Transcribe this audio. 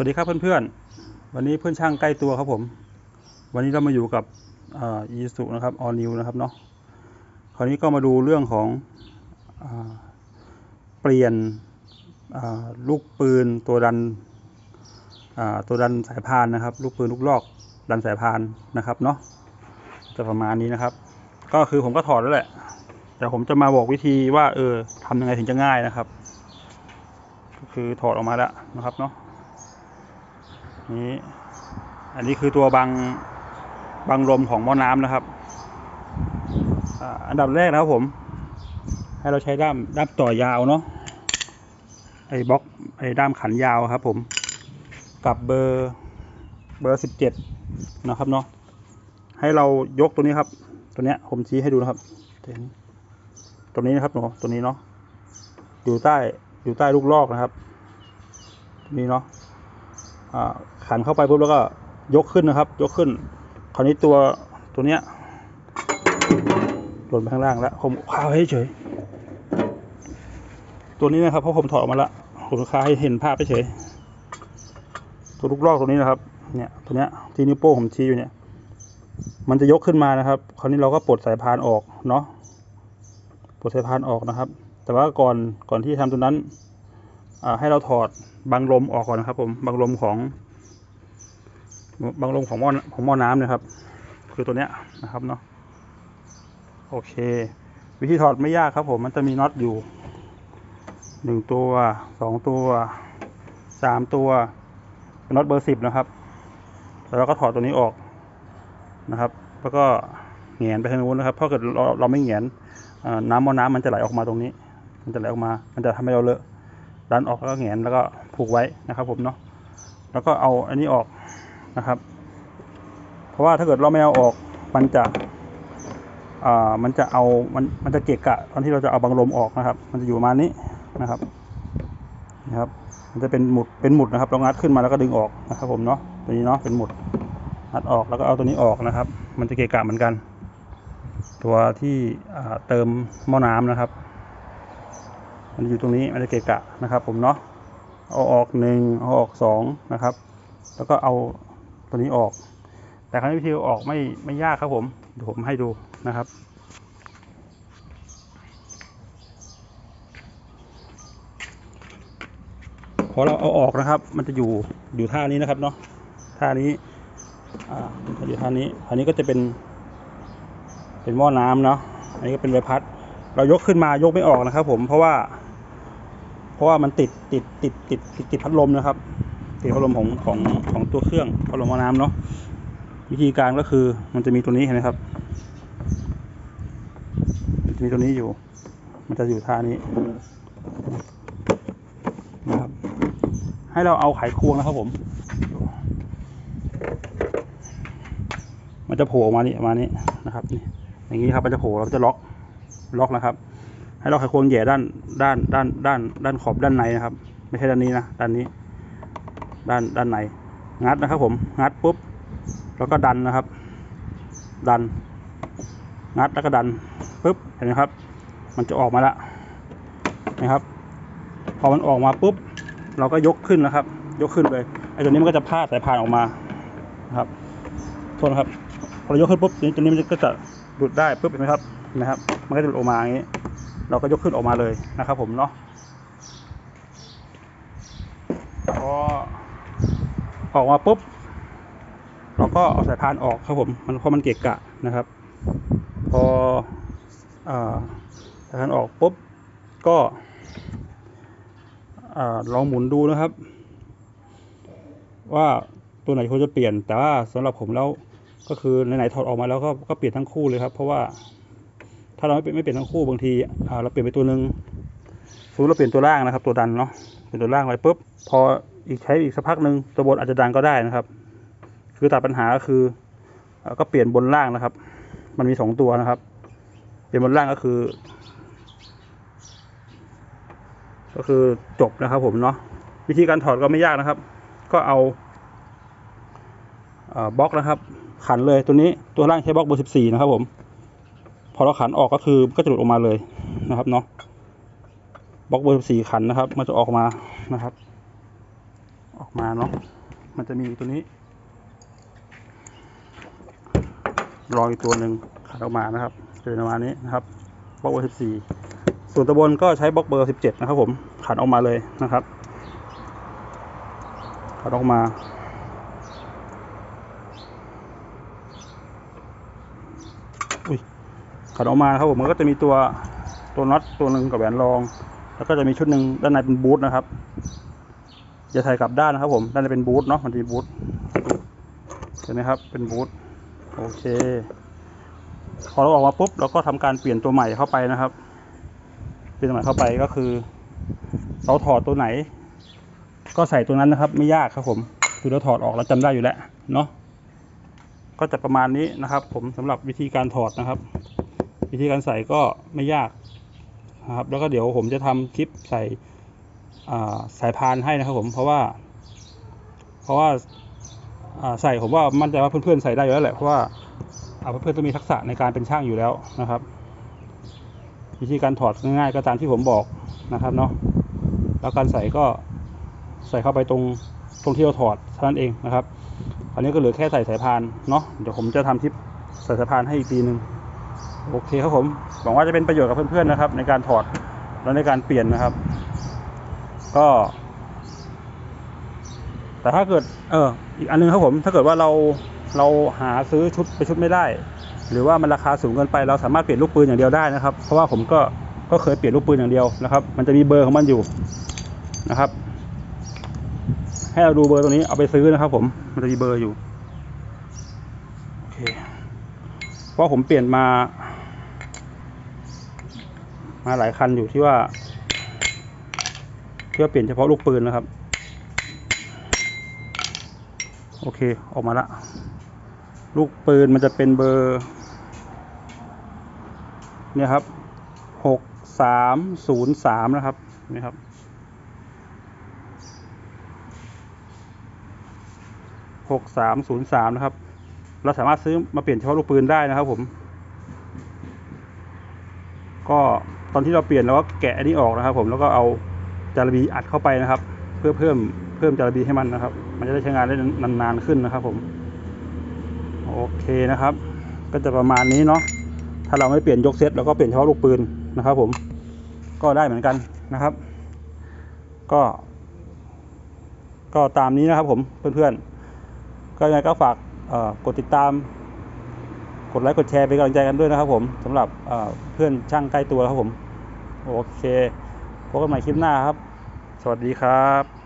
วัสดีครับเพื่อนๆ วันนี้เพื่อนช่างใกล้ตัวครับผม วันนี้เรามาอยู่กับอีสุนะครับออนิวนะครับเนาะ คราวนี้ก็มาดูเรื่องของอเปลี่ยนลูกปืนตัวดันตัวดันสายพานนะครับ ลูกปืนลูกลอกดันสายพานนะครับเนาะ จะประมาณนี้นะครับ ก็คือผมก็ถอดแล้วแหละ แต่ผมจะมาบอกวิธีว่าเออทำยังไงถึงจะง่ายนะครับ ก็คือถอดออกมาแล้วนะครับเนาะ นี้ อันนี้คือตัวบังบังลมของหม้อน้ำนะครับอันดับแรกนะครับผม ให้เราใช้ด้ามด้ามต่อยาวเนาะไอ้บล็อกไอ้ด้ามขันยาวครับผม กับเบอร์เบอร์สิบเจ็ดนะครับเนาะให้เรายกตัวนี้ครับ ตัวเนี้ยผมชี้ให้ดูนะครับตัวนี้ตัวนี้นะครับเนาะตัวนี้เนาะอยู่ใต้อยู่ใต้ลูกลอกนะครับ ตัวนี้เนาะ ขันเข้าไปปุ๊บแล้วก็ยกขึ้นนะครับ ยกขึ้น คราวนี้ตัวตัวเนี้ยหล่นไปข้างล่างแล้วผมคว้าไว้เฉย ตัวนี้นะครับเพราะผมถอดออกมาล้วผมคาให้เห็นภาพเฉย ตัวลูกลอกตัวนี้นะครับ เนี่ยตัวเนี้ยที่นิ้วโป้งผมชี้อยู่เนี่ย มันจะยกขึ้นมานะครับ คราวนี้เราก็ปลดสายพานออกเนาะปลดสายพานออกนะครับ แต่ว่าก่อนก่อนที่ทำตัวนั้น ให้เราถอดบังลมออกก่อนนะครับ ผมบังลมของบังลมของหม้อของหม้อน้ำนะครับ คือตัวเนี้ยนะครับเนาะโอเค วิธีถอดไม่ยากครับผมมันจะมีน็อตอยู่หนึ่งตัวสองตัวสามตัวเป็นน็อตเบอร์สิบนะครับแล้วเราก็ถอดตัวนี้ออกนะครับ แล้วก็แหงนไปทางนู้นนะครับเพราะเกิดเราเราไม่แหงนอ่าน้ำหม้อน้ำมันจะไหลออกมาตรงนี้ มันจะไหลออกมา มันจะทำให้เราเลอะ ดันออกแล้วก็แงนแล้วก็ผูกไว้นะครับ ผมเนาะแล้วก็เอาอันนี้ออกนะครับ เพราะว่าถ้าเกิดเราไม่เอาออกมันจะอ่ามันจะเอามันมันจะเกะกะตอนที่เราจะเอาบังลมออกนะครับ มันจะอยู่ประมาณนี้นะครับนะครับ มันจะเป็นหมุดเป็นหมุดนะครับเรางัดขึ้นมาแล้วก็ดึงออกนะครับ ผมเนาะตัวนี้เนาะเป็นหมุดงัดออกแล้วก็เอาตัวนี้ออกนะครับ มันจะเกะกะเหมือนกัน ตัวที่อ่าเติมหม้อน้ำนะครับ มันอยู่ตรงนี้มันจะเกะกะนะครับ ผมเนาะเอาออกหนึ่งเอาออกสองนะครับ แล้วก็เอาตัวนี้ออก แต่ครั้งวิธีออกไม่ไม่ยากครับผมเดี๋ยวผมให้ดูนะครับพอเราเอาออกนะครับ มันจะอยู่อยู่ท่านี้นะครับเนาะท่านี้อ่าอยู่ท่านี้อันนี้ก็จะเป็นเป็นหม้อน้ำเนาะอันนี้ก็เป็นใบพัด เรายกขึ้นมายกไม่ออกนะครับ ผมเพราะว่า เพราะว่ามันติดติดติดติดติดติดพัดลมนะครับ ติดพัดลมของของของตัวเครื่องพัดลมม้อน้ำเนาะวิธีการก็คือมันจะมีตัวนี้เห็นไหมครับมันจะมีตัวนี้อยู่ มันจะอยู่ท่านี้นะครับ ให้เราเอาไขควงนะครับผม มันจะโผล่มานี่มานี้นะครับนี่อย่างนี้ครับมันจะโผล่แล้วจะล็อกล็อกนะครับ ให้เราไขควงแหย่ด้านด้านด้านด้านด้านขอบด้านในนะครับ ไม่ใช่ด้านนี้นะด้านนี้ ด้านด้านในงัดนะครับผมงัดปุ๊บแล้วก็ดันนะครับ ดัน งัดแล้วก็ดันปุ๊บเห็นไหมครับ มันจะออกมาแล้วนะครับ พอมันออกมาปุ๊บ เราก็ยกขึ้นนะครับ ยกขึ้นเลยไอ้ตัวนี้มันก็จะพาดสายพานออกมานะครับโทษนะครับพอเรายกขึ้นปุ๊บตัวนี้มันก็จะหลุดได้ปุ๊บเห็นไหมครับเห็นไหมครับ มันก็จะหลุดออกมาอย่างนี้ เราก็ยกขึ้นออกมาเลยนะครับผมเนาะพอออกมาปุ๊บ เราก็เอาสายพานออกครับผมมันเพราะมันเกะกะนะครับ พอสายพานออกปุ๊บก็ลองหมุนดูนะครับ ว่าตัวไหนควรจะเปลี่ยนแต่ว่าสำหรับผมแล้วก็คือไหนๆถอดออกมาแล้วก็ก็เปลี่ยนทั้งคู่เลยครับ เพราะว่า ถ้าเราไม่เปลี่ยนไม่เปลี่ยนทั้งคู่บางทีเราเปลี่ยนไปตัวหนึ่งสมมติเราเปลี่ยนตัวล่างนะครับ ตัวดันเนาะเปลี่ยนตัวล่างไปปุ๊บพออีกใช้อีกสักพักหนึ่งตัวบนอาจจะดันก็ได้นะครับ คือตัดปัญหาก็คือก็เปลี่ยนบนล่างนะครับ มันมีสองตัวนะครับ เปลี่ยนบนล่างก็คือ ก็คือจบนะครับ ผมเนาะวิธีการถอดก็ไม่ยากนะครับ ก็เอาบล็อกนะครับ ขันเลยตัวนี้ตัวล่างใช้บล็อกเบอร์สิบสี่นะครับผม พอเราขันออกก็คือก็จะหลุดออกมาเลยนะครับเนาะบล็อกเบอร์สี่ขันนะครับ มันจะออกมานะครับ ออกมาเนาะมันจะมีตัวนี้ รออีกตัวหนึ่งขัดออกมานะครับจะเป็นประมาณนี้นะครับบล็อกเบอร์สิบสี่ส่วนตัวบนก็ใช้บล็อกเบอร์สิบเจ็ดนะครับ ผมขัดออกมาเลยนะครับขัดออกมาอุ้ย ขัดออกมาครับผมมันก็จะมีตัวตัวน็อตตัวหนึ่งกับแหวนรอง แล้วก็จะมีชุดหนึ่งด้านในเป็นบูทนะครับจะใส่กลับด้านนะครับผมด้านในเป็นบูทเนาะมันจะมีบูทเห็นไหมครับเป็นบูทโอเค พอเราออกมาปุ๊บเราก็ทำการเปลี่ยนตัวใหม่เข้าไปนะครับ เปลี่ยนตัวใหม่เข้าไปก็คือ เราถอดตัวไหน ก็ใส่ตัวนั้นนะครับ ไม่ยากครับผมคือเราถอดออกเราจำได้อยู่แล้วเนาะก็จะประมาณนี้นะครับ ผมสำหรับวิธีการถอดนะครับ วิธีการใส่ก็ไม่ยากนะครับ แล้วก็เดี๋ยวผมจะทำคลิปใส่สายพานให้นะครับผมเพราะว่า เพราะว่าใส่ผมว่ามั่นใจว่าเพื่อนๆใส่ได้อยู่แล้วแหละเพราะว่าเพื่อนๆต้องมีทักษะในการเป็นช่างอยู่แล้วนะครับ วิธีการถอดง่ายๆก็ตามที่ผมบอกนะครับเนาะแล้วการใส่ก็ใส่เข้าไปตรงตรงที่เราถอดเท่านั้นเองนะครับ อันนี้ก็เหลือแค่ใส่สายพานเนาะเดี๋ยวผมจะทำคลิปใส่สายพานให้อีกทีนึง โอเคครับผมหวังว่าจะเป็นประโยชน์กับเพื่อนๆนะครับ ในการถอดและในการเปลี่ยนนะครับ ก็ แต่ถ้าเกิด เออ อีกอันนึงครับผม ถ้าเกิดว่าเราเราหาซื้อชุดไปชุดไม่ได้ หรือว่ามันราคาสูงเกินไป เราสามารถเปลี่ยนลูกปืนอย่างเดียวได้นะครับ เพราะว่าผมก็ก็เคยเปลี่ยนลูกปืนอย่างเดียวนะครับ มันจะมีเบอร์ของมันอยู่นะครับ ให้เราดูเบอร์ตรงนี้เอาไปซื้อนะครับ ผม มันจะมีเบอร์อยู่ โอเค เพราะผมเปลี่ยนมา มาหลายคันอยู่ที่ว่าที่ว่าเปลี่ยนเฉพาะลูกปืนนะครับ โอเคออกมาละ ลูกปืนมันจะเป็นเบอร์ เนี่ยครับหกสามศูนย์สามนะครับนี่ครับหกสามศูนย์สามนะครับ เราสามารถซื้อมาเปลี่ยนเฉพาะลูกปืนได้นะครับผม ก็ ตอนที่เราเปลี่ยนเราก็แกะอันนี้ออกนะครับ ผมแล้วก็เอาจารบีอัดเข้าไปนะครับ เพื่อเพิ่มเพิ่มจารบีให้มันนะครับ มันจะได้ใช้งานได้นานๆขึ้นนะครับ ผม โอเคนะครับ ก็จะประมาณนี้เนาะถ้าเราไม่เปลี่ยนยกเซตเราก็เปลี่ยนเฉพาะลูกปืนนะครับ ผมก็ได้เหมือนกันนะครับ ก็ ก็ตามนี้นะครับ ผมเพื่อนๆก็ยังไงก็ฝากกดติดตาม กดไลค์กดแชร์เป็นกำลังใจกันด้วยนะครับผมสำหรับเพื่อนช่างใกล้ตัวครับผม โอเคพบกันใหม่คลิปหน้าครับ สวัสดีครับ